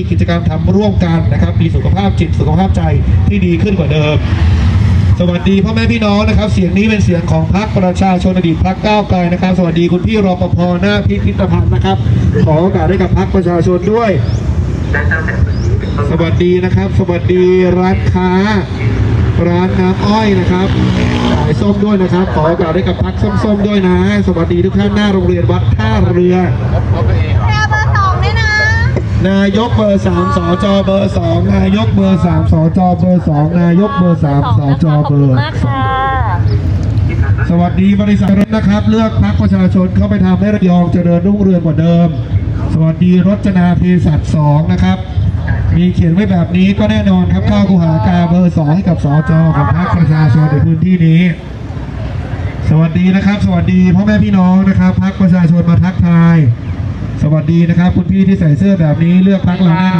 มีกิจกรรมทำร่วมกันนะครับมีสุขภาพจิตสุขภาพใจที่ดีขึ้นกว่าเดิม สวัสดีพ่อแม่พี่น้องนะครับ เสียงนี้เป็นเสียงของพรรคประชาชนอดีตพรรคก้าวไกลนะครับ สวัสดีคุณพี่รปภหน้าพิพิธภัณฑ์นะครับ ขอโอกาสให้กับพรรคประชาชนด้วย สวัสดีนะครับ สวัสดีร้านค้า ร้านน้ำอ้อยนะครับขายส้มด้วยนะครับ ขอโอกาสให้กับพักส้มๆด้วยนะ สวัสดีทุกท่านหน้าโรงเรียนวัดท่าเรือ แพรเบอร์สองด้วยนะ นายกเบอร์สามสจเบอร์สองนายกเบอร์สามสจเบอร์สองนายกเบอร์สามสจเบอร์มากค่ะสวัสดีบริษัทรถนะครับ เลือกพักประชาชนเข้าไปทำให้ระยองเจริญรุ่งเรืองกว่าเดิม สวัสดีรจนาเภสัชสองนะครับ มีเขียนไว้แบบนี้ก็แน่นอนครับเข้าคูหากาเบอร์สองให้กับสจของพรรคประชาชนในพื้นที่นี้ สวัสดีนะครับ สวัสดีพ่อแม่พี่น้องนะครับพักประชาชนมาทักทายสวัส ดีนะครับ คุณพี่ที่ใส่เสื้อแบบนี้เลือกพักเราแน่อน